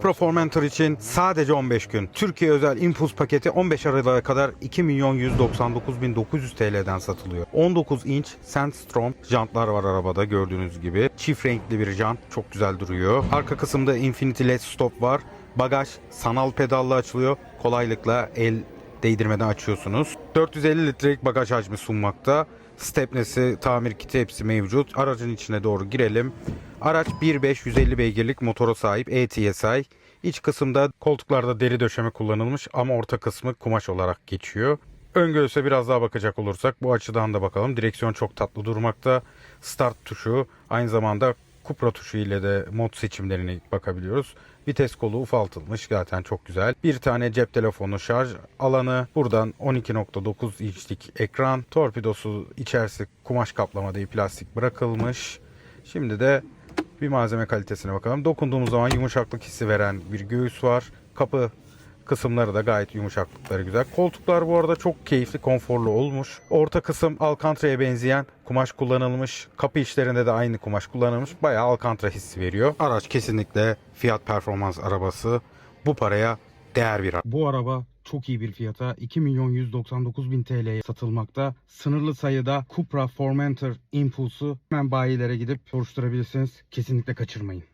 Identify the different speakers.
Speaker 1: Cupra Formentor için sadece 15 gün. Türkiye özel Impulse paketi 15 Aralık'a kadar 2 milyon 199 bin 900 TL'den satılıyor. 19 inç Sandstrom jantlar var arabada gördüğünüz gibi. Çift renkli bir jant çok güzel duruyor. Arka kısımda Infinity LED stop var. Bagaj sanal pedalla açılıyor. Kolaylıkla el değdirmeden açıyorsunuz. 450 litrelik bagaj hacmi sunmakta. Stepnesi, tamir kiti hepsi mevcut. Aracın içine doğru girelim. Araç 1.5 150 beygirlik motora sahip ETSI. İç kısımda koltuklarda deri döşeme kullanılmış ama orta kısmı kumaş olarak geçiyor. Ön göğüse biraz daha bakacak olursak bu açıdan da bakalım. Direksiyon çok tatlı durmakta. Start tuşu aynı zamanda Cupra tuşu ile de mod seçimlerine bakabiliyoruz. Vites kolu ufaltılmış zaten çok güzel. Bir tane cep telefonu şarj alanı. Buradan 12.9 inçlik ekran. Torpidosu içerisi kumaş kaplama değil plastik bırakılmış. Şimdi de bir malzeme kalitesine bakalım. Dokunduğumuz zaman yumuşaklık hissi veren bir göğüs var. Kapı kısımları da gayet yumuşaklıkları güzel. Koltuklar bu arada çok keyifli, konforlu olmuş. Orta kısım Alcantra'ya benzeyen kumaş kullanılmış. Kapı içlerinde de aynı kumaş kullanılmış. Bayağı Alcantara hissi veriyor. Araç kesinlikle fiyat performans arabası. Bu paraya değer bir araba. Bu araba çok iyi bir fiyata 2 milyon 199 bin TL'ye satılmakta. Sınırlı sayıda Cupra Formentor Impulse'u hemen bayilere gidip soruşturabilirsiniz. Kesinlikle kaçırmayın.